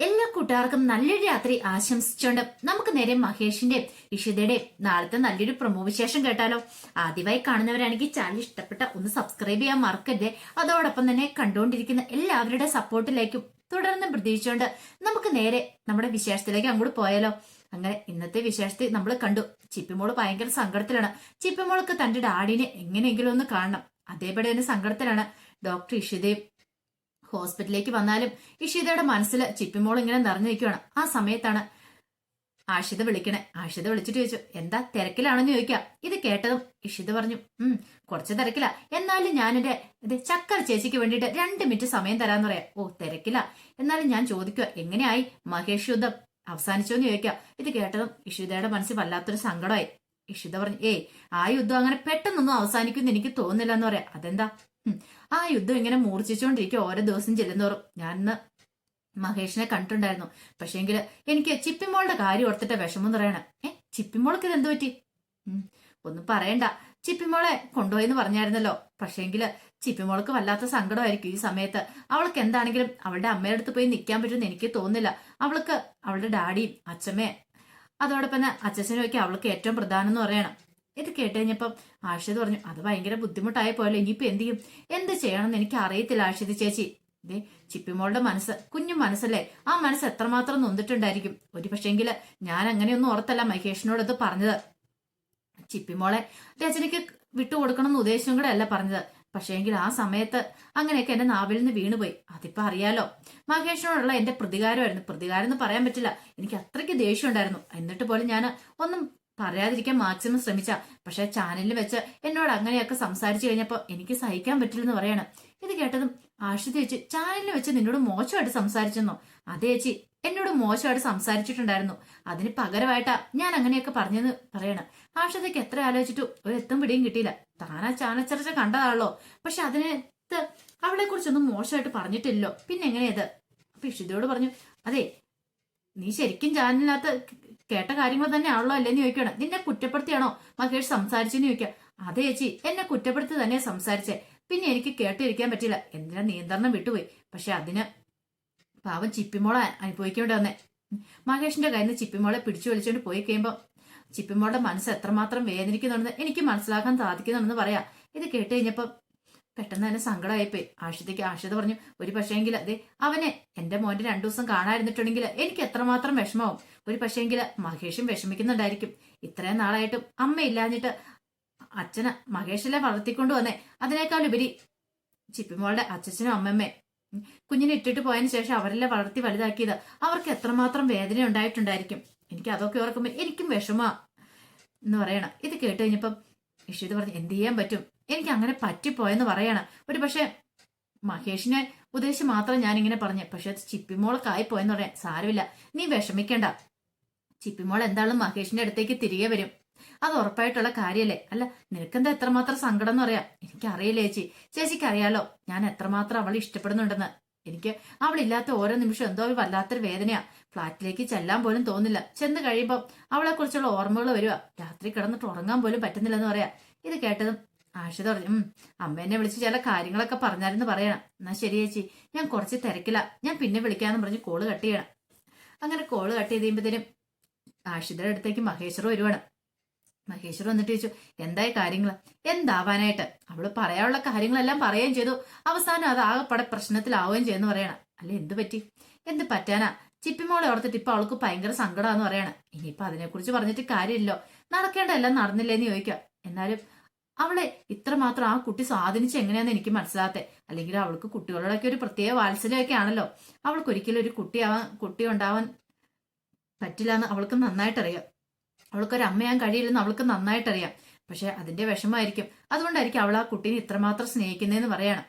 എല്ലാ കൂട്ടുകാർക്കും നല്ലൊരു രാത്രി ആശംസിച്ചുകൊണ്ട് നമുക്ക് നേരെ മഹേഷിന്റെ ഇഷിതയുടെ നാളത്തെ നല്ലൊരു പ്രൊമോ വിശേഷം കേട്ടാലോ. ആദ്യമായി കാണുന്നവരാണെങ്കിൽ ചാനൽ ഇഷ്ടപ്പെട്ട ഒന്ന് സബ്സ്ക്രൈബ് ചെയ്യാൻ മറക്കരുത്. അതോടൊപ്പം തന്നെ കണ്ടുകൊണ്ടിരിക്കുന്ന എല്ലാവരുടെ സപ്പോർട്ടിലേക്കും തുടർന്ന് പ്രതീക്ഷിച്ചുകൊണ്ട് നമുക്ക് നേരെ നമ്മുടെ വിശേഷത്തിലേക്ക് അങ്ങോട്ട് പോയാലോ. അങ്ങനെ ഇന്നത്തെ വിശേഷത്തിൽ നമ്മൾ കണ്ടു. ചിപ്പിമോൾ ഭയങ്കര സങ്കടത്തിലാണ്. ചിപ്പിമോൾക്ക് തന്റെ ഡാഡിനെ എങ്ങനെയെങ്കിലും ഒന്ന് കാണണം. അതേപോലെ തന്നെ സങ്കടത്തിലാണ്. ഡോക്ടർ ഇഷിതയും ഹോസ്പിറ്റലിലേക്ക് വന്നാലും ഇഷിതയുടെ മനസ്സിൽ ചിപ്പിമോൾ ഇങ്ങനെ നിറഞ്ഞു നിൽക്കുകയാണ് ആ സമയത്താണ് ആഷിത വിളിക്കണേ. ആഷിത വിളിച്ചിട്ട് ചോദിച്ചു എന്താ തിരക്കിലാണെന്ന് ചോദിക്കാം. ഇത് കേട്ടതും ഇഷിത പറഞ്ഞു ഉം കുറച്ച് തിരക്കിലാ. എന്നാലും ഞാൻ എന്റെ ഇത് ചക്കര ചേച്ചിക്ക് വേണ്ടിട്ട് രണ്ട് മിനിറ്റ് സമയം തരാന്ന് പറയാം. ഓ തിരക്കില. എന്നാലും ഞാൻ ചോദിക്കുക എങ്ങനെയായി? മഹേഷ് യുദ്ധം അവസാനിച്ചോ എന്ന് ചോദിക്കാം. ഇത് കേട്ടതും ഇഷിതയുടെ മനസ്സിൽ വല്ലാത്തൊരു സങ്കടമായി. ഇഷിത പറഞ്ഞു ഏയ് ആ യുദ്ധം അങ്ങനെ പെട്ടെന്നൊന്നും അവസാനിക്കുമെന്ന് എനിക്ക് തോന്നുന്നില്ല എന്ന് പറയാം. അതെന്താ? ആ യുദ്ധം ഇങ്ങനെ മൂർച്ഛിച്ചുകൊണ്ടിരിക്കും ഓരോ ദിവസം ചെല്ലുന്നോറും ഞാൻ ഇന്ന് മഹേഷിനെ കണ്ടിട്ടുണ്ടായിരുന്നു. പക്ഷേങ്കിൽ എനിക്ക് ചിപ്പിമോളുടെ കാര്യം ഓർത്തിട്ട് വിഷമം പറയണം ഏ ചിപ്പിമോൾക്ക് ഇത് എന്തു പറ്റി? ഒന്നും പറയണ്ട. ചിപ്പിമോളെ കൊണ്ടുപോയെന്ന് പറഞ്ഞായിരുന്നല്ലോ. പക്ഷേങ്കിൽ ചിപ്പിമോൾക്ക് വല്ലാത്ത സങ്കടമായിരിക്കും ഈ സമയത്ത്. അവൾക്ക് എന്താണെങ്കിലും അവളുടെ അമ്മയുടെ അടുത്ത് പോയി നിൽക്കാൻ പറ്റുമെന്ന് എനിക്ക് തോന്നുന്നില്ല. അവൾക്ക് അവളുടെ ഡാഡിയും അച്ഛമ്മയും അതോടൊപ്പം തന്നെ അച്ഛനും ഒക്കെ അവൾക്ക് ഏറ്റവും പ്രധാനം എന്ന് പറയണം. ഇത് കേട്ട് കഴിഞ്ഞപ്പം ആഷിത് പറഞ്ഞു അത് ഭയങ്കര ബുദ്ധിമുട്ടായി പോയല്ലോ ഇനിയിപ്പോൾ എന്ത് ചെയ്യും? എന്ത് ചെയ്യണമെന്ന് എനിക്ക് അറിയത്തില്ല ആഷിത് ചേച്ചി. ദേ ചിപ്പിമോളുടെ മനസ്സ് കുഞ്ഞു മനസ്സല്ലേ? ആ മനസ്സ് എത്രമാത്രം നൊന്നിട്ടുണ്ടായിരിക്കും? ഒരു പക്ഷേങ്കിൽ ഞാൻ അങ്ങനെയൊന്നും ഓർത്തല്ല മഹേഷിനോട് ഇത് പറഞ്ഞത്. ചിപ്പിമോളെ രചനയ്ക്ക് വിട്ടുകൊടുക്കണം എന്ന് ഉദ്ദേശം കൂടെ അല്ല പറഞ്ഞത്. പക്ഷേങ്കിൽ ആ സമയത്ത് അങ്ങനെയൊക്കെ എന്റെ നാവിൽ നിന്ന് വീണുപോയി. അതിപ്പോ അറിയാലോ. മഹേഷിനോടുള്ള എന്റെ പ്രതികാരമായിരുന്നു. പ്രതികാരം എന്ന് പറയാൻ പറ്റില്ല. എനിക്ക് അത്രയ്ക്ക് ദേഷ്യം ഉണ്ടായിരുന്നു. എന്നിട്ട് പോലും ഞാൻ ഒന്നും പറയാതിരിക്കാൻ മാക്സിമം ശ്രമിച്ച. പക്ഷെ ചാനലിൽ വെച്ച് എന്നോട് അങ്ങനെയൊക്കെ സംസാരിച്ചു കഴിഞ്ഞപ്പോൾ എനിക്ക് സഹിക്കാൻ പറ്റില്ലെന്ന് പറയണം. ഇത് കേട്ടതും ആശുതി ചേച്ചി ചാനലിൽ വെച്ച് നിന്നോട് മോശമായിട്ട് സംസാരിച്ചെന്നോ? അതേ ചേച്ചി എന്നോട് മോശമായിട്ട് സംസാരിച്ചിട്ടുണ്ടായിരുന്നു. അതിന് പകരമായിട്ടാ ഞാൻ അങ്ങനെയൊക്കെ പറഞ്ഞെന്ന് പറയണം. ആശുതിക്ക് എത്ര ആലോചിച്ചിട്ടു ഒരു എത്തും പിടിയും കിട്ടിയില്ല. താനാ ചാനൽ ചർച്ച കണ്ടതാണല്ലോ. പക്ഷെ അതിനകത്ത് അവളെ കുറിച്ചൊന്നും മോശമായിട്ട് പറഞ്ഞിട്ടില്ലോ പിന്നെ എങ്ങനെയത് അപ്പൊ ഇഷിതയോട് പറഞ്ഞു അതെ നീ ശരിക്കും ചാനലിനകത്ത് കേട്ട കാര്യങ്ങൾ തന്നെ ആണല്ലോ അല്ലേന്ന് ചോദിക്കണം നിന്നെ കുറ്റപ്പെടുത്തിയാണോ മഹേഷ് സംസാരിച്ചെന്ന് ചോദിക്കാം അതെ ചേച്ചി എന്നെ കുറ്റപ്പെടുത്തി തന്നെ സംസാരിച്ചേ. പിന്നെ എനിക്ക് കേട്ടിരിക്കാൻ പറ്റില്ല. എന്തിനാ നിയന്ത്രണം വിട്ടുപോയി? പക്ഷെ അതിന് പാവം ചിപ്പിമോളെ അനുഭവിക്കേണ്ടി വന്നേ. മഹേഷിന്റെ കയ്യിൽ നിന്ന് ചിപ്പിമോളെ പിടിച്ചു വലിച്ചുകൊണ്ട് പോയി കഴിയുമ്പോൾ ചിപ്പിമോളുടെ മനസ്സ് എത്രമാത്രം വേദനിക്കുന്നുണ്ടെന്ന് എനിക്ക് മനസ്സിലാക്കാൻ സാധിക്കുന്നുണ്ടെന്ന് പറയാം. ഇത് കേട്ട് കഴിഞ്ഞപ്പം പെട്ടെന്ന് തന്നെ സങ്കടമായിപ്പോയി. ആഷിതയ്ക്ക് ആഷിത പറഞ്ഞു ഒരു പക്ഷേങ്കിൽ അതെ അവനെ എന്റെ മോന്റെ രണ്ടു ദിവസം കാണാതിരുന്നിട്ടുണ്ടെങ്കിൽ എനിക്ക് എത്രമാത്രം വിഷമാവും. ഒരു പക്ഷേങ്കിൽ മഹേഷും വിഷമിക്കുന്നുണ്ടായിരിക്കും. ഇത്രയും നാളായിട്ടും അമ്മ ഇല്ലാഞ്ഞിട്ട് അച്ഛന് മഹേഷിനെ വളർത്തിക്കൊണ്ടു വന്നേ? അതിനേക്കാൾ ഉപരി ചിപ്പിമോളുടെ അച്ഛനും അമ്മമ്മേ കുഞ്ഞിനെ ഇട്ടിട്ട് പോയതിന് ശേഷം അവരെല്ലാം വളർത്തി വലുതാക്കിയത്? അവർക്ക് എത്രമാത്രം വേദന ഉണ്ടായിട്ടുണ്ടായിരിക്കും. എനിക്ക് അതൊക്കെ ഓർക്കുമ്പോൾ എനിക്കും വിഷമാ. എന്ന് പറയണം. ഇത് കേട്ട് കഴിഞ്ഞപ്പം ഇഷിത് പറഞ്ഞു എന്ത് ചെയ്യാൻ പറ്റും? എനിക്ക് അങ്ങനെ പറ്റിപ്പോയെന്ന് പറയണം. ഒരു പക്ഷെ മഹേഷിനെ ഉദ്ദേശിച്ച് മാത്രം ഞാൻ ഇങ്ങനെ പറഞ്ഞു പക്ഷെ അത് ചിപ്പിമോളൊക്കെ പോയെന്ന് പറയാം സാരമില്ല. നീ വിഷമിക്കണ്ട. ചിപ്പിമോൾ എന്തായാലും മഹേഷിന്റെ അടുത്തേക്ക് തിരികെ വരും. അത് ഉറപ്പായിട്ടുള്ള കാര്യല്ലേ? അല്ല നിനക്കെന്താ എത്രമാത്രം സങ്കടം എന്ന് പറയാം? എനിക്കറിയില്ല ചേച്ചി. ചേച്ചിക്ക് അറിയാലോ ഞാൻ എത്രമാത്രം അവളെ ഇഷ്ടപ്പെടുന്നുണ്ടെന്ന്. എനിക്ക് അവളില്ലാത്ത ഓരോ നിമിഷം എന്തോ വല്ലാത്തൊരു വേദനയാ. ഫ്ലാറ്റിലേക്ക് ചെല്ലാൻ പോലും തോന്നില്ല. ചെന്ന് കഴിയുമ്പോൾ അവളെ കുറിച്ചുള്ള ഓർമ്മകൾ വരിക രാത്രി കിടന്നിട്ട് ഉറങ്ങാൻ പോലും പറ്റുന്നില്ലെന്ന് പറയാ. ഇത് കേട്ടതും ആഷിത പറഞ്ഞു ഉം അമ്മ എന്നെ വിളിച്ച് ചില കാര്യങ്ങളൊക്കെ പറഞ്ഞാലെന്ന് പറയണം. എന്നാ ശരി ചേച്ചി ഞാൻ കുറച്ച് തിരക്കില്ല ഞാൻ പിന്നെ വിളിക്കാന്ന് പറഞ്ഞ് കോൾ കട്ട് ചെയ്യണം. അങ്ങനെ കോൾ കട്ട് ചെയ്ത് കഴിയുമ്പോഴത്തേനും ആഷിതയുടെ അടുത്തേക്ക് മഹേശ്വർ വരുവാണ്. മഹേശ്വർ വന്നിട്ട് ചോദിച്ചു എന്തായി കാര്യങ്ങൾ എന്താവാനായിട്ട്? അവൾ പറയാനുള്ള കാര്യങ്ങളെല്ലാം പറയുകയും ചെയ്തു. അവസാനം അത് ആകെപ്പടെ പ്രശ്നത്തിലാവുകയും ചെയ്യുന്നു പറയണം. അല്ലെ എന്ത് പറ്റി? എന്ത് പറ്റാനാ? ചിപ്പിമോളെ ഓർത്തിട്ട് ഇപ്പൊ അവൾക്ക് ഭയങ്കര സങ്കടമാന്ന് പറയണം. ഇനിയിപ്പൊ അതിനെക്കുറിച്ച് പറഞ്ഞിട്ട് കാര്യമില്ലോ നടക്കേണ്ടതെല്ലാം നടന്നില്ലേന്ന് ചോദിക്കാം. എന്നാലും അവളെ ഇത്രമാത്രം ആ കുട്ടി സ്വാധീനിച്ച് എങ്ങനെയാന്ന് എനിക്ക് മനസ്സിലാത്തെ അല്ലെങ്കിൽ അവൾക്ക് കുട്ടികളോടൊക്കെ ഒരു പ്രത്യേക വാത്സല്യമൊക്കെ ആണല്ലോ. അവൾക്ക് ഒരിക്കലും ഒരു കുട്ടിയാവാൻ കുട്ടി ഉണ്ടാവാൻ പറ്റില്ല എന്ന് അവൾക്ക് നന്നായിട്ടറിയാം. അവൾക്കൊരു അമ്മയാൻ കഴിയില്ലെന്ന് അവൾക്ക് നന്നായിട്ടറിയാം. പക്ഷെ അതിന്റെ വിഷമമായിരിക്കും. അതുകൊണ്ടായിരിക്കും അവൾ ആ കുട്ടീനെ ഇത്രമാത്രം സ്നേഹിക്കുന്നതെന്ന് പറയണം.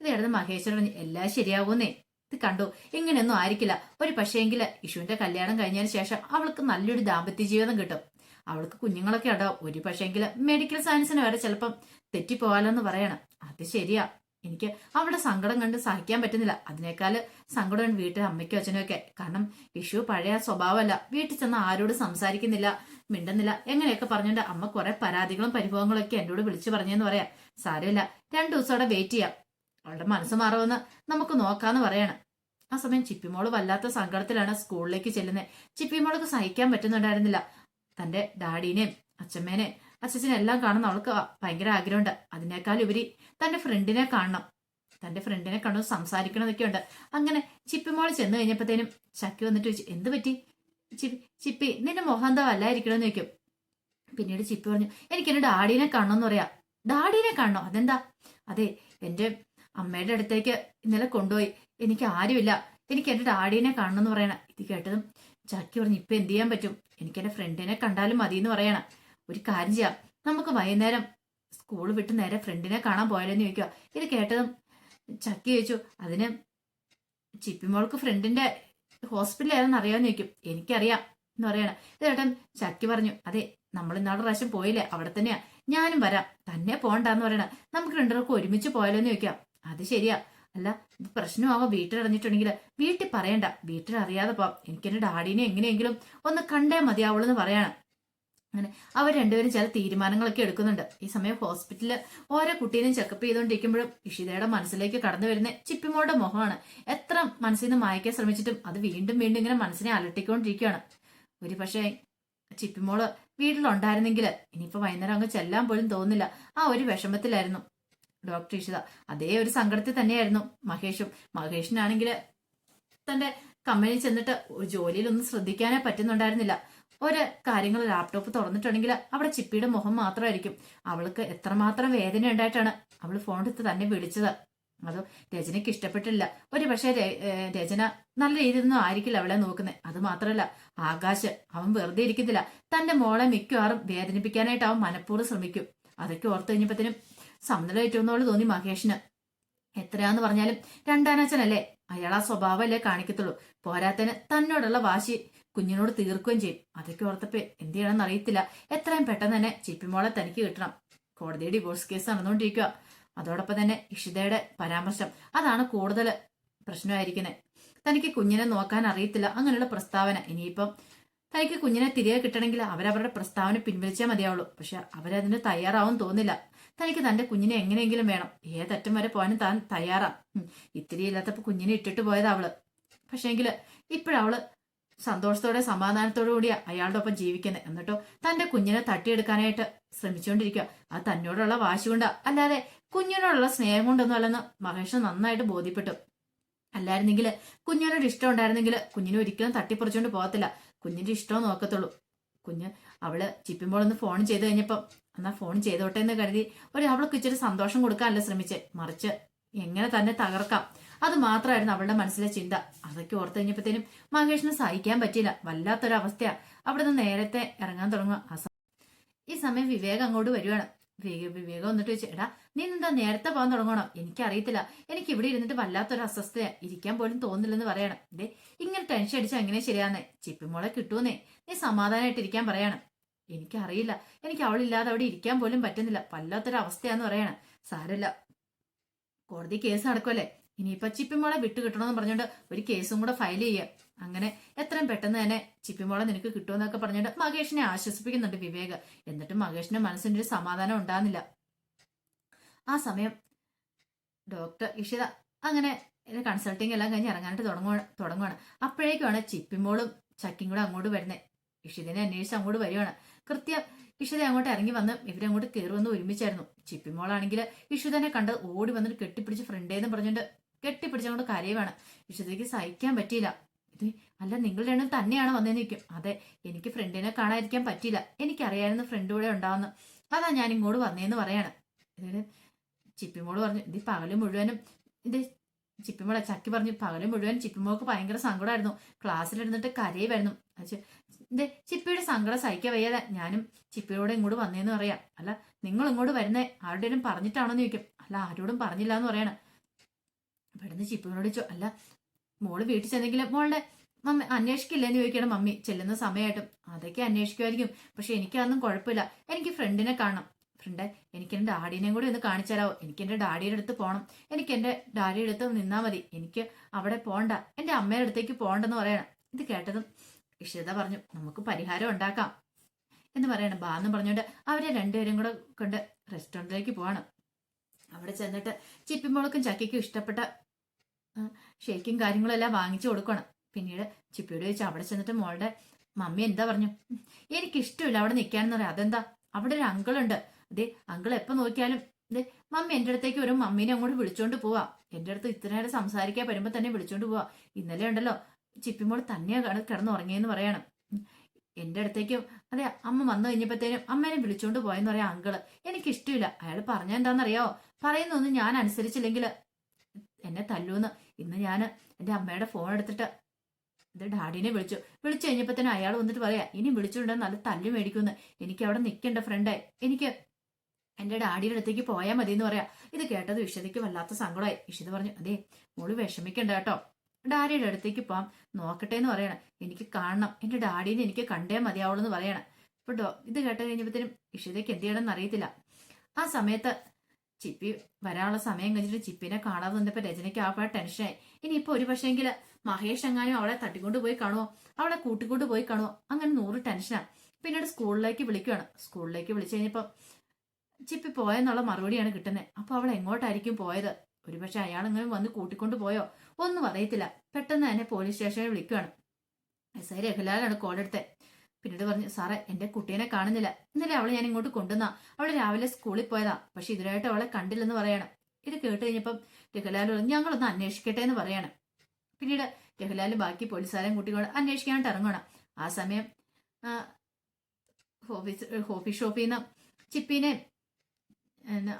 ഇത് ഇടന്ന് മഹേശ്വരൻ എല്ലാം ശരിയാവുന്നേ ഇത് കണ്ടു. ഇങ്ങനെയൊന്നും ആയിരിക്കില്ല. ഒരു പക്ഷേങ്കിൽ ഇഷുവിന്റെ കല്യാണം കഴിഞ്ഞതിന് ശേഷം അവൾക്ക് നല്ലൊരു ദാമ്പത്യ ജീവിതം കിട്ടും. അവൾക്ക് കുഞ്ഞുങ്ങളൊക്കെ ഉണ്ടാവും ഒരു പക്ഷേങ്കിൽ മെഡിക്കൽ സയൻസിന് വരെ ചിലപ്പം തെറ്റിപ്പോവാലോന്ന് പറയണം. അത് ശരിയാ. എനിക്ക് അവളുടെ സങ്കടം കണ്ട് സഹിക്കാൻ പറ്റുന്നില്ല. അതിനേക്കാൾ സങ്കടം വീട്ടിൽ അമ്മയ്ക്കും അച്ഛനും ഒക്കെ. കാരണം ഇഷു പഴയ സ്വഭാവമല്ല. വീട്ടിൽ ചെന്ന് ആരോട് സംസാരിക്കുന്നില്ല മിണ്ടുന്നില്ല. എങ്ങനെയൊക്കെ പറഞ്ഞുകൊണ്ട് അമ്മ കുറെ പരാതികളും പരിഭവങ്ങളും ഒക്കെ എന്നോട് വിളിച്ചു പറഞ്ഞെന്ന് പറയാം. സാരമില്ല. രണ്ടു ദിവസം അവിടെ വെയിറ്റ് ചെയ്യാം. അവളുടെ മനസ്സ് മാറുമെന്ന് നമുക്ക് നോക്കാന്ന് പറയണം. ആ സമയം ചിപ്പിമോൾ വല്ലാത്ത സങ്കടത്തിലാണ് സ്കൂളിലേക്ക് ചെല്ലുന്നത് ചിപ്പിമോൾക്ക് സഹിക്കാൻ പറ്റുന്നുണ്ടായിരുന്നില്ല. തന്റെ ഡാഡീനെയും അച്ഛമ്മേനെ അച്ഛച്ചനെ എല്ലാം കാണുന്ന അവൾക്ക് ഭയങ്കര ആഗ്രഹമുണ്ട്. അതിനേക്കാൾ ഉപരി തന്റെ ഫ്രണ്ടിനെ കാണണം. തന്റെ ഫ്രണ്ടിനെ കണ്ടു സംസാരിക്കണമെന്നൊക്കെ ഉണ്ട് അങ്ങനെ ചിപ്പിമോൾ ചെന്ന് കഴിഞ്ഞപ്പോഴത്തേനും ചക്കി വന്നിട്ട് ചോദിച്ചു എന്ത് പറ്റി? ചിപ്പി ചിപ്പി നിന്റെ എന്താ വല്ലായിരിക്കണമെന്ന് ചോദിക്കും. പിന്നീട് ചിപ്പി പറഞ്ഞു എനിക്ക് എന്റെ ഡാഡീനെ കാണണമെന്ന് പറയാം. ഡാഡീനെ കാണണോ? അതെന്താ? അതെ എന്റെ അമ്മയുടെ അടുത്തേക്ക് ഇന്നലെ കൊണ്ടുപോയി. എനിക്ക് ആരുമില്ല. എനിക്ക് എന്റെ ഡാഡീനെ കാണണമെന്ന് പറയണം. ഇത് കേട്ടതും ചക്കി പറഞ്ഞു ഇപ്പൊ എന്ത് ചെയ്യാൻ പറ്റും? എനിക്ക് എന്റെ ഫ്രണ്ടിനെ കണ്ടാലും മതി എന്ന് പറയണം. ഒരു കാര്യം ചെയ്യാം. നമുക്ക് വൈകുന്നേരം സ്കൂൾ വിട്ട് നേരെ ഫ്രണ്ടിനെ കാണാൻ പോയാലെന്ന് ചോദിക്കുക ഇത് കേട്ടതും ചക്കി ചോദിച്ചു അതിന് ചിപ്പിമോൾക്ക് ഫ്രണ്ടിന്റെ ഹോസ്പിറ്റൽ ഏതെന്ന് അറിയാമെന്ന് ചോദിക്കും. എനിക്കറിയാം എന്ന് പറയണം. ഇത് ചേട്ടൻ ചക്കി പറഞ്ഞു അതെ നമ്മൾ ഇന്നാളെ പ്രാവശ്യം പോയില്ലേ? അവിടെ തന്നെയാ. ഞാനും വരാം. തന്നെ പോണ്ടെന്ന് പറയണം. നമുക്ക് രണ്ടുപേർക്കും ഒരുമിച്ച് പോയാലോ എന്ന് ചോദിക്കാം അത് ശരിയാ. അല്ല പ്രശ്നമാവാ വീട്ടിലറിഞ്ഞിട്ടുണ്ടെങ്കിൽ വീട്ടിൽ പറയണ്ട. വീട്ടിൽ അറിയാതെ പോവാം. എനിക്ക് എന്റെ ഡാഡീനെ എങ്ങനെയെങ്കിലും ഒന്ന് കണ്ടേ മതിയാവുള്ളൂ എന്ന് പറയാണ്. അങ്ങനെ അവർ രണ്ടുപേരും ചില തീരുമാനങ്ങളൊക്കെ എടുക്കുന്നുണ്ട്. ഈ സമയം ഹോസ്പിറ്റലിൽ ഓരോ കുട്ടീനെയും ചെക്കപ്പ് ചെയ്തുകൊണ്ടിരിക്കുമ്പോഴും ഇഷിതയുടെ മനസ്സിലേക്ക് കടന്നു വരുന്ന ചിപ്പിമോളുടെ മുഖമാണ് എത്ര മനസ്സിൽ നിന്ന് മായ്ക്കാൻ ശ്രമിച്ചിട്ടും അത് വീണ്ടും വീണ്ടും ഇങ്ങനെ മനസ്സിനെ അലട്ടിക്കൊണ്ടിരിക്കുകയാണ്. ഒരു പക്ഷേ ചിപ്പിമോൾ വീട്ടിലുണ്ടായിരുന്നെങ്കിൽ ഇനിയിപ്പോൾ വൈകുന്നേരം അങ്ങ് ചെല്ലാൻ പോലും തോന്നില്ല ആ ഒരു വിഷമത്തിലായിരുന്നു. ഡോക്ടർ ഇഷിത. അതേ ഒരു സങ്കടത്തിൽ തന്നെയായിരുന്നു മഹേഷും. മഹേഷിനാണെങ്കിൽ തന്റെ കമ്പനിയിൽ ചെന്നിട്ട് ജോലിയിലൊന്നും ശ്രദ്ധിക്കാനേ പറ്റുന്നുണ്ടായിരുന്നില്ല. ഒരു കാര്യങ്ങൾ ലാപ്ടോപ്പ് തുറന്നിട്ടുണ്ടെങ്കിൽ അവിടെ ചിപ്പിയുടെ മുഖം മാത്രമായിരിക്കും. അവൾക്ക് എത്രമാത്രം വേദന ഉണ്ടായിട്ടാണ് അവൾ ഫോൺ എടുത്ത് തന്നെ വിളിച്ചത്. അത് രചനയ്ക്ക് ഇഷ്ടപ്പെട്ടില്ല. ഒരു പക്ഷേ രചന നല്ല രീതിയിലൊന്നും ആയിരിക്കില്ല അവളെ നോക്കുന്നത് അത് മാത്രമല്ല ആകാശ് അവൻ വെറുതെ ഇരിക്കുന്നില്ല. തന്റെ മോളെ മിക്കവാറും വേദനിപ്പിക്കാനായിട്ട് അവൻ മനഃപൂർവം ശ്രമിക്കും. അതൊക്കെ ഓർത്തു കഴിഞ്ഞപ്പോഴത്തേനും സമനില പറ്റുമെന്നോൾ തോന്നി മഹേഷിന്. എത്രയാന്ന് പറഞ്ഞാലും രണ്ടാനച്ചനല്ലേ അയാൾ ആ സ്വഭാവമല്ലേ കാണിക്കത്തുള്ളൂ. പോരാത്തന് തന്നോടുള്ള വാശി കുഞ്ഞിനോട് തീർക്കുകയും ചെയ്യും. അതൊക്കെ ഓർത്തപ്പോ എന്ത് ചെയ്യണമെന്ന് അറിയത്തില്ല. എത്രയും പെട്ടെന്ന് തന്നെ ചിപ്പിമോളെ തനിക്ക് കിട്ടണം. കോടതി ഡിവോഴ്സ് കേസ് നടന്നുകൊണ്ടിരിക്കുക അതോടൊപ്പം തന്നെ ഇഷിതയുടെ പരാമർശം. അതാണ് കൂടുതൽ പ്രശ്നമായിരിക്കുന്നത് തനിക്ക് കുഞ്ഞിനെ നോക്കാൻ അറിയത്തില്ല. അങ്ങനെയുള്ള പ്രസ്താവന. ഇനിയിപ്പം തനിക്ക് കുഞ്ഞിനെ തിരികെ കിട്ടണമെങ്കിൽ അവരവരുടെ പ്രസ്താവന പിൻവലിച്ചേ മതിയാവുള്ളൂ. പക്ഷെ അവരതിന് തയ്യാറാവും തോന്നില്ല. തനിക്ക് തന്റെ കുഞ്ഞിനെ എങ്ങനെയെങ്കിലും വേണം. ഏതറ്റം വരെ പോകാനും താൻ തയ്യാറാ. ഇത്തിരി ഇല്ലാത്തപ്പോ കുഞ്ഞിനെ ഇട്ടിട്ട് പോയതാ അവൾ. പക്ഷേങ്കിൽ ഇപ്പോഴവൾ സന്തോഷത്തോടെ സമാധാനത്തോടു കൂടിയാ അയാളുടെ ഒപ്പം ജീവിക്കുന്നത് എന്നിട്ടോ തന്റെ കുഞ്ഞിനെ തട്ടിയെടുക്കാനായിട്ട് ശ്രമിച്ചുകൊണ്ടിരിക്കുക അത് തന്നോടുള്ള വാശി കൊണ്ടാ അല്ലാതെ കുഞ്ഞിനോടുള്ള സ്നേഹം കൊണ്ടൊന്നും അല്ലെന്ന് മഹേഷ് നന്നായിട്ട് ബോധ്യപ്പെട്ടു. അല്ലായിരുന്നെങ്കിൽ കുഞ്ഞിനോട് ഇഷ്ടം ഉണ്ടായിരുന്നെങ്കിൽ കുഞ്ഞിനെ ഒരിക്കലും തട്ടിപ്പറിച്ചുകൊണ്ട് പോകത്തില്ല. കുഞ്ഞിന്റെ ഇഷ്ടം നോക്കത്തുള്ളൂ. കുഞ്ഞ് അവൾ ചിപ്പിമ്പോൾ ഒന്ന് ഫോൺ ചെയ്ത് കഴിഞ്ഞപ്പം എന്നാ ഫോൺ ചെയ്തോട്ടെ എന്ന് കരുതി. ഒരു അവൾക്ക് ഇച്ചിരി സന്തോഷം കൊടുക്കാനല്ല ശ്രമിച്ച്. മറിച്ച് എങ്ങനെ തന്നെ തകർക്കാം. അത് മാത്രമായിരുന്നു അവളുടെ മനസ്സിലെ ചിന്ത. അതൊക്കെ ഓർത്തു കഴിഞ്ഞപ്പോഴത്തേനും മഹേഷിന് സഹിക്കാൻ പറ്റിയില്ല. വല്ലാത്തൊരവസ്ഥയാ. അവിടെ നിന്ന് നേരത്തെ ഇറങ്ങാൻ തുടങ്ങുക. ഈ സമയം വിവേകം അങ്ങോട്ട് വരുവാണ്. വിവേക- വന്നിട്ട് ചോദിച്ചു എടാ നീ എന്താ നേരത്തെ പോകാൻ തുടങ്ങണോ എനിക്കറിയത്തില്ല. എനിക്ക് ഇവിടെ ഇരുന്നിട്ട് വല്ലാത്തൊരു അസ്വസ്ഥയാ. ഇരിക്കാൻ പോലും തോന്നില്ലെന്ന് പറയണം. ദേ ഇങ്ങനെ ടെൻഷൻ അടിച്ചാൽ എങ്ങനെ ശരിയാന്നേ ചിപ്പിമോളെ കിട്ടുമെന്നേ. നീ സമാധാനമായിട്ട് ഇരിക്കാൻ പറയാണ്. എനിക്കറിയില്ല. എനിക്ക് അവളില്ലാതെ അവിടെ ഇരിക്കാൻ പോലും പറ്റുന്നില്ല. വല്ലാത്തൊരു അവസ്ഥയാന്ന് പറയണം. സാരല്ല കോടതി കേസ് നടക്കുമല്ലേ ഇനിയിപ്പോ ചിപ്പിമോളെ വിട്ടു കിട്ടണമെന്ന് പറഞ്ഞുകൊണ്ട് ഒരു കേസും കൂടെ ഫയൽ ചെയ്യാം. അങ്ങനെ എത്രയും പെട്ടെന്ന് തന്നെ ചിപ്പിമോളെ നിനക്ക് കിട്ടുമെന്നൊക്കെ പറഞ്ഞുകൊണ്ട് മഹേഷിനെ ആശ്വസിപ്പിക്കുന്നുണ്ട് വിവേക്. എന്നിട്ടും മഹേഷിന്റെ മനസ്സിന്റെ ഒരു സമാധാനം ഉണ്ടാകുന്നില്ല ആ സമയം ഡോക്ടർ ഇഷിത അങ്ങനെ കൺസൾട്ടിങ് എല്ലാം കഴിഞ്ഞ് ഇറങ്ങാനായിട്ട് തുടങ്ങുക തുടങ്ങുവാണ്. അപ്പോഴേക്കുമാണ് ചിപ്പിമോളും ചക്കിയും അങ്ങോട്ട് വരുന്നത് ഇഷിതനെ അന്വേഷിച്ച് അങ്ങോട്ട് വരുവാണ്. കൃത്യം ഇഷിത അങ്ങോട്ട് ഇറങ്ങി വന്ന് ഇവരങ്ങോട്ട് കയറി വന്ന് ഒരുമിച്ചായിരുന്നു. ചിപ്പിമോളാണെങ്കിൽ ഇഷിതനെ കണ്ട് ഓടി വന്നിട്ട് കെട്ടിപ്പിടിച്ച് ഫ്രണ്ടേന്ന് പറഞ്ഞിട്ട് കെട്ടിപ്പിടിച്ചങ്ങോട്ട് കരയുവാണ്. ഇഷിതയ്ക്ക് സഹിക്കാൻ പറ്റിയില്ല. ഇത് അല്ല നിങ്ങളുടെ എണ്ണം തന്നെയാണ് വന്നേ നിൽക്കും അതെ എനിക്ക് ഫ്രണ്ടിനെ കാണാതിരിക്കാൻ പറ്റിയില്ല. എനിക്കറിയായിരുന്നു ഫ്രണ്ട് കൂടെ ഉണ്ടാവുന്നു അതാ ഞാൻ ഇങ്ങോട്ട് വന്നേന്ന് പറയാണ്. ഇതിന് ചിപ്പിമോൾ പറഞ്ഞു ഇത് പകൽ മുഴുവനും ഇത് ചിപ്പിമോളെ ചക്കി പറഞ്ഞു പകൽ മുഴുവൻ ചിപ്പിമോൾക്ക് ഭയങ്കര സങ്കടമായിരുന്നു ക്ലാസ്സിലിരുന്നിട്ട് കരയുമായിരുന്നു ഇത് ചിപ്പിയുടെ സങ്കടം സഹിക്കാൻ വയ്യാതെ ഞാനും ചിപ്പിയോടെ ഇങ്ങോട്ട് വന്നേന്ന് പറയാം. അല്ല നിങ്ങൾ ഇങ്ങോട്ട് വരുന്നേ ആരുടെയും പറഞ്ഞിട്ടാണോന്ന് ചോദിക്കും. അല്ല ആരോടും പറഞ്ഞില്ല എന്ന് പറയണം. ഇവിടുന്ന് ചിപ്പിയോട് ചോ അല്ല മോൾ വീട്ടിൽ ചെന്നെങ്കിലും മോളുടെ മമ്മി അന്വേഷിക്കില്ലെന്ന് ചോദിക്കണം മമ്മി. ചെല്ലുന്ന സമയമായിട്ടും അതൊക്കെ അന്വേഷിക്കുമായിരിക്കും. പക്ഷെ എനിക്കതൊന്നും കുഴപ്പമില്ല. എനിക്ക് ഫ്രണ്ടിനെ കാണണം. ഫ്രണ്ട് എനിക്ക് എന്റെ ഡാഡിനെയും കൂടി ഒന്ന് കാണിച്ചാലോ എനിക്ക് എന്റെ ഡാഡിയുടെ അടുത്ത് പോകണം എനിക്ക് എന്റെ ഡാഡിയുടെ അടുത്ത് നിന്നാൽ മതി. എനിക്ക് അവിടെ പോകണ്ട എന്റെ അമ്മയുടെ അടുത്തേക്ക് പോകണ്ടെന്ന് പറയണം. ഇത് കേട്ടതും ഇഷിത പറഞ്ഞു നമുക്ക് പരിഹാരം ഉണ്ടാക്കാം. എന്ന് പറയണം. ബാന്ന് പറഞ്ഞുകൊണ്ട് അവരെ രണ്ടുപേരും കൂടെ കൊണ്ട് റെസ്റ്റോറന്റിലേക്ക് പോവാണ്. അവിടെ ചെന്നിട്ട് ചിപ്പിമുളക്കും ചക്കയ്ക്കും ഇഷ്ടപ്പെട്ട ഷേക്കും കാര്യങ്ങളും എല്ലാം വാങ്ങിച്ചു കൊടുക്കണം പിന്നീട് ചിപ്പിയോട് ചോദിച്ചു അവിടെ ചെന്നിട്ട് മോളുടെ മമ്മി എന്താ പറഞ്ഞു? "ഉം, എനിക്കിഷ്ടമില്ല അവിടെ നിൽക്കാനെന്ന് പറയാം. അതെന്താ? അവിടെ ഒരു അങ്കിളുണ്ട്. അതെ അങ്കിൾ എപ്പോൾ നോക്കിയാലും അതെ മമ്മി എന്റെ അടുത്തേക്ക് വരും. മമ്മീനെ അങ്ങോട്ട് വിളിച്ചോണ്ട് പോവാ. എന്റെ അടുത്ത് ഇത്ര നേരം സംസാരിക്കാൻ വരുമ്പോൾ തന്നെ വിളിച്ചോണ്ട് പോവാ. ഇന്നലെ ഉണ്ടല്ലോ ചിപ്പിമോൾ തന്നെയാണ് കിട- കിടന്നുറങ്ങിയെന്ന് പറയണം. ഉം. എന്റെ അടുത്തേക്കും അതെ അമ്മ വന്നു കഴിഞ്ഞപ്പോഴത്തേനും അമ്മേനെ വിളിച്ചോണ്ട് പോയെന്ന് പറയാം അങ്കിൾ. എനിക്കിഷ്ടമില്ല അയാൾ പറഞ്ഞ എന്താണെന്നറിയോ പറയുന്നൊന്നും ഞാൻ അനുസരിച്ചില്ലെങ്കിൽ എന്നെ തല്ലൂന്ന്. ഇന്ന് ഞാൻ എന്റെ അമ്മയുടെ ഫോൺ എടുത്തിട്ട് ഇത് ഡാഡിനെ വിളിച്ചു. വിളിച്ചു കഴിഞ്ഞപ്പോ അയാൾ വന്നിട്ട് പറയാ ഇനി വിളിച്ചിട്ടുണ്ടെ നല്ല തല്ലു മേടിക്കുമെന്ന്. എനിക്ക് അവിടെ നിൽക്കണ്ട ഫ്രണ്ടേ. എനിക്ക് എന്റെ ഡാഡിയുടെ അടുത്തേക്ക് പോയാൽ മതി എന്ന് പറയാ. ഇത് കേട്ടത് ഇഷിതയ്ക്ക് വല്ലാത്ത സങ്കടമായി. ഇഷിത പറഞ്ഞു അതെ മോൾ വിഷമിക്കണ്ട കേട്ടോ. ഡാഡിയുടെ അടുത്തേക്ക് പോവാം. നോക്കട്ടെ എന്ന് പറയണം. എനിക്ക് കാണണം. എന്റെ ഡാഡീനെ എനിക്ക് കണ്ടേ മതിയാവുള്ളൂ എന്ന് പറയണം. ഇപ്പൊ ഡോ ഇത് കേട്ട കഴിഞ്ഞപ്പോഴത്തേനും ഇഷിതയ്ക്ക് എന്ത് ചെയ്യണമെന്ന് അറിയത്തില്ല. ആ സമയത്ത് ചിപ്പി വരാനുള്ള സമയം കഴിഞ്ഞിട്ട് ചിപ്പിനെ കാണാതെ വന്നപ്പോ രചനയ്ക്ക് ആ ടെൻഷനായി. ഇനിയിപ്പോ ഒരു പക്ഷേങ്കിൽ മഹേഷ് എങ്ങാനും അവളെ തട്ടിക്കൊണ്ട് പോയി കാണുമോ അവളെ കൂട്ടിക്കൊണ്ട് പോയി കാണുമോ അങ്ങനെ നൂറ് ടെൻഷനാണ് പിന്നീട് സ്കൂളിലേക്ക് വിളിക്കുകയാണ് സ്കൂളിലേക്ക് വിളിച്ചു കഴിഞ്ഞപ്പോ ചിപ്പി പോയെന്നുള്ള മറുപടിയാണ് കിട്ടുന്നത് അപ്പൊ അവൾ എങ്ങോട്ടായിരിക്കും പോയത്? ഒരുപക്ഷെ ഇങ്ങനെ വന്ന് കൂട്ടിക്കൊണ്ട് പോയോ? ഒന്നും അറിയത്തില്ല. പെട്ടെന്ന് തന്നെ പോലീസ് സ്റ്റേഷനിൽ വിളിക്കുകയാണ് എസ് ഐ രഘുലാലാണ് കോൾ എടുത്തത് പിന്നീട് പറഞ്ഞു സാറേ എന്റെ കുട്ടീനെ കാണുന്നില്ല. ഇന്നലെ അവളെ ഞാൻ ഇങ്ങോട്ട് കൊണ്ടുവന്ന. അവൾ രാവിലെ സ്കൂളിൽ പോയതാ. പക്ഷെ ഇതിനായിട്ട് അവളെ കണ്ടില്ലെന്ന് പറയണം. ഇത് കേട്ട് കഴിഞ്ഞപ്പം രഘുലാൽ പറഞ്ഞു ഞങ്ങളൊന്ന് അന്വേഷിക്കട്ടെ എന്ന് പറയണം. പിന്നീട് രഘുലാൽ ബാക്കി പോലീസുകാരെയും കൂട്ടിക്കൊണ്ട് അന്വേഷിക്കാനായിട്ട് ഇറങ്ങണം ആ സമയം ഓഫീസ് ഓഫീസ് ഷോപ്പിൽ നിന്ന് ചിപ്പീനെ എന്ന്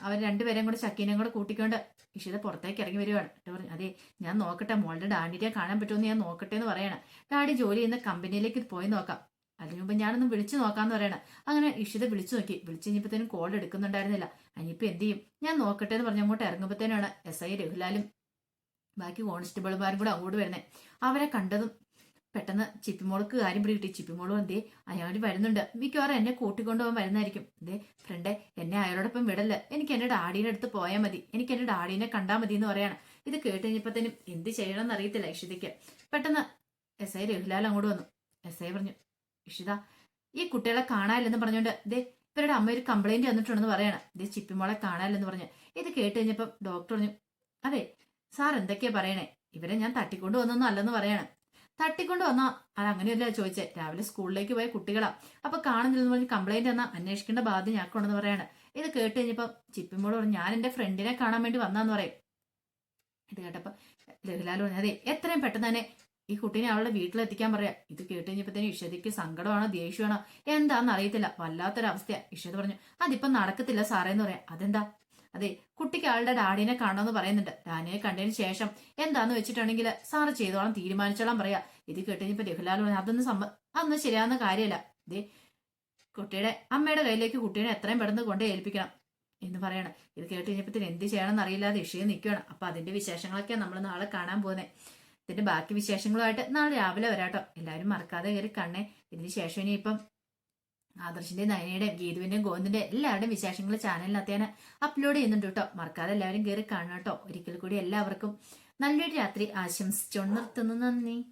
അവർ രണ്ടുപേരെയും കൂടെ ചക്കീനെയും കൂടെ കൂട്ടിക്കൊണ്ട് ഇഷിത പുറത്തേക്ക് ഇറങ്ങി വരുവാണ് എന്നിട്ട് പറഞ്ഞു അതെ ഞാൻ നോക്കട്ടെ മോളുടെ ഡാഡിയെ കാണാൻ പറ്റുമെന്ന് ഞാൻ നോക്കട്ടെ എന്ന് പറയണം. ഡാഡി ജോലി ചെയ്യുന്ന കമ്പനിയിലേക്ക് പോയി നോക്കാം. അതിനു മുമ്പ് ഞാനൊന്ന് വിളിച്ചു നോക്കാന്ന് പറയണം. അങ്ങനെ ഇഷിത വിളിച്ചു നോക്കി. വിളിച്ചു കഴിഞ്ഞപ്പോഴത്തേനും കോൾ എടുക്കുന്നുണ്ടായിരുന്നില്ല. അനിയിപ്പം എന്ത് ചെയ്യും? ഞാൻ നോക്കട്ടെ എന്ന് പറഞ്ഞ് അങ്ങോട്ട് ഇറങ്ങുമ്പോഴത്തേനാണ് എസ് ഐ രഘുലാലും ബാക്കി കോൺസ്റ്റബിൾമാരും കൂടെ അങ്ങോട്ട് വരുന്നത് അവരെ കണ്ടതും പെട്ടെന്ന് ചിപ്പിമോൾക്ക് കാര്യം പിടികിട്ടി. ചിപ്പിമോളും എന്തേ അയാൾ വരുന്നുണ്ട്. മിക്കവാറും എന്നെ കൂട്ടിക്കൊണ്ടുപോകാൻ വരുന്നതായിരിക്കും. എന്തേ ഫ്രണ്ട് എന്നെ അയാളോടൊപ്പം വിടല്ല. എനിക്ക് എന്റെ ഡാഡീനെ അടുത്ത് പോയാൽ മതി. എനിക്ക് എന്റെ ഡാഡീനെ കണ്ടാൽ മതി എന്ന് പറയാണ്. ഇത് കേട്ട് കഴിഞ്ഞപ്പോഴത്തേനും എന്ത് ചെയ്യണമെന്ന് അറിയത്തില്ല ഇഷിതയ്ക്ക്. പെട്ടെന്ന് എസ് ഐ രഘുലാൽ അങ്ങോട്ട് വന്നു. എസ് ഐ പറഞ്ഞു ഇഷിത ഈ കുട്ടികളെ കാണാനില്ലെന്ന് പറഞ്ഞുകൊണ്ട് ദേ ഇവരുടെ അമ്മ ഒരു കംപ്ലൈന്റ് വന്നിട്ടുണ്ടെന്ന് പറയണം. ദേ ചിപ്പിമോളെ കാണാനില്ലെന്ന് പറഞ്ഞു. ഇത് കേട്ട് കഴിഞ്ഞപ്പം ഡോക്ടർ പറഞ്ഞു അതെ സാർ എന്തൊക്കെയാ പറയണേ? ഇവരെ ഞാൻ തട്ടിക്കൊണ്ട് വന്നൊന്നും അല്ലെന്ന് പറയണം. തട്ടിക്കൊണ്ട് വന്നാ. അത് അങ്ങനെയല്ല ചോദിച്ചേ. രാവിലെ സ്കൂളിലേക്ക് പോയ കുട്ടികളാ. അപ്പൊ കാണുന്നില്ലെന്ന് പറഞ്ഞ് കംപ്ലൈന്റ് എന്നാ അന്വേഷിക്കേണ്ട ബാധ്യത ഞാക്കുണ്ടെന്ന് പറയാണ്. ഇത് കേട്ട് കഴിഞ്ഞപ്പം ചിപ്പിമോൾ പറഞ്ഞു ഞാൻ എന്റെ ഫ്രണ്ടിനെ കാണാൻ വേണ്ടി വന്നാന്ന് പറയും. ഇത് കേട്ടപ്പോ ലഹ്ലാൽ പറഞ്ഞു അതെ എത്രയും പെട്ടെന്ന് തന്നെ ഈ കുട്ടീനെ അവളുടെ വീട്ടിലെത്തിക്കാൻ പറയാ. ഇത് കേട്ട് കഴിഞ്ഞപ്പോഴത്തേനും ഇഷതയ്ക്ക് സങ്കടമാണോ ദേഷ്യമാണോ എന്താന്ന് അറിയത്തില്ല വല്ലാത്തൊരവസ്ഥയാ. ഇഷത് പറഞ്ഞു അതിപ്പം നടക്കത്തില്ല സാറേ എന്ന് പറയാം. അതെന്താ? അതെ കുട്ടിക്ക് ആളുടെ ഡാഡിനെ കാണണമെന്ന് പറയുന്നുണ്ട്. ഡാനിയെ കണ്ടതിന് ശേഷം എന്താന്ന് വെച്ചിട്ടുണ്ടെങ്കിൽ സാറ് ചെയ്തോളാം തീരുമാനിച്ചോളാം പറയാ. ഇത് കേട്ടുകഴിഞ്ഞപ്പോ രഘുലാൽ അതൊന്നും സമ്മ അതൊന്നും ശരിയാവുന്ന കാര്യമല്ല. ദേ കുട്ടിയുടെ അമ്മയുടെ കയ്യിലേക്ക് കുട്ടീനെ എത്രയും പെട്ടെന്ന് കൊണ്ട് ഏൽപ്പിക്കണം എന്ന് പറയണം. ഇത് കേട്ട് എന്ത് ചെയ്യണമെന്ന് അറിയില്ലാതെ ഇഷയെ നിൽക്കുകയാണ് അപ്പൊ അതിന്റെ വിശേഷങ്ങളൊക്കെ നമ്മൾ നാളെ കാണാൻ പോകുന്നത് ഇതിന്റെ ബാക്കി വിശേഷങ്ങളുമായിട്ട് നാളെ രാവിലെ വരാട്ടോ. എല്ലാവരും മറക്കാതെ കയറി കണ്ണേ. ഇതിന് ശേഷം ഇനിയിപ്പം ആദർശിന്റെ നയനയുടെയും ഗീതുവിന്റെയും ഗോവിന്ദിന്റെ എല്ലാവരുടെയും വിശേഷങ്ങൾ ചാനലിനകത്ത് ഞാൻ അപ്ലോഡ് ചെയ്യുന്നുണ്ട് കേട്ടോ. മറക്കാതെ എല്ലാവരും കയറി കാണണം കേട്ടോ. ഒരിക്കൽ കൂടി എല്ലാവർക്കും നല്ലൊരു രാത്രി ആശംസിച്ചുകൊണ്ട് നിർത്തുന്നു. നന്ദി.